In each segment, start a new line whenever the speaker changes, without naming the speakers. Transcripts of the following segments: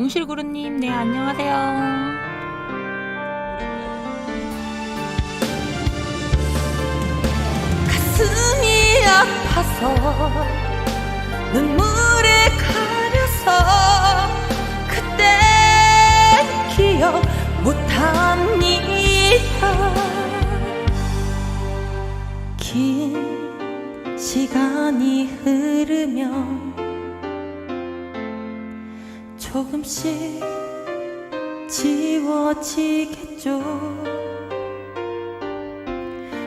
몽실구루님, 네, 안녕하세요.
가슴이 아파서 눈물에 가려서 그때 기억 못합니다 긴 시간이 흐르면 조금씩 지워지겠죠.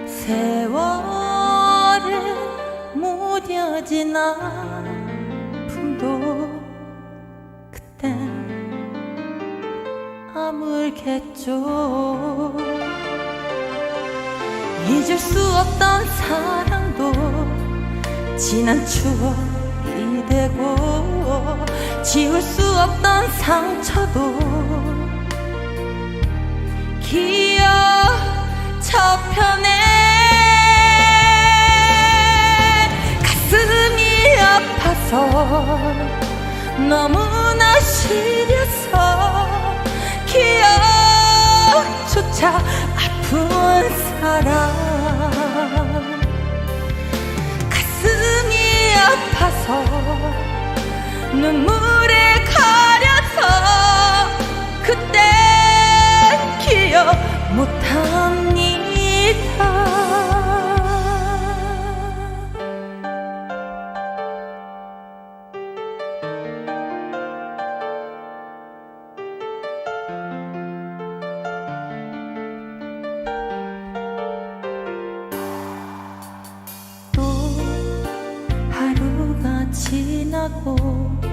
세월은 무뎌진 아픔도 그땐 아물겠죠. 잊을 수 없던 사랑도 지난 추억이 되고 지울 수 없던 상처도 기억 저편에 가슴이 아파서 너무나 시려서 기억조차 아픈 사람. 가슴이 아파서 눈물에 가려서 그때 기억 못합니다. 또 하루가 지나고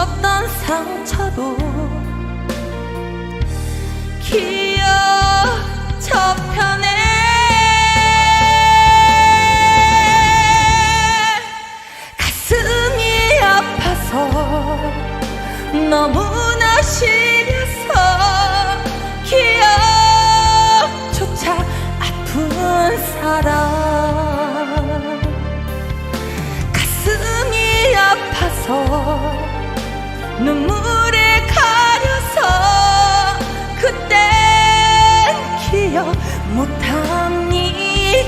없던 상처도 기억 저편에 가슴이 아파서 너무나 시려서 기억조차 아픈 사람 못합니다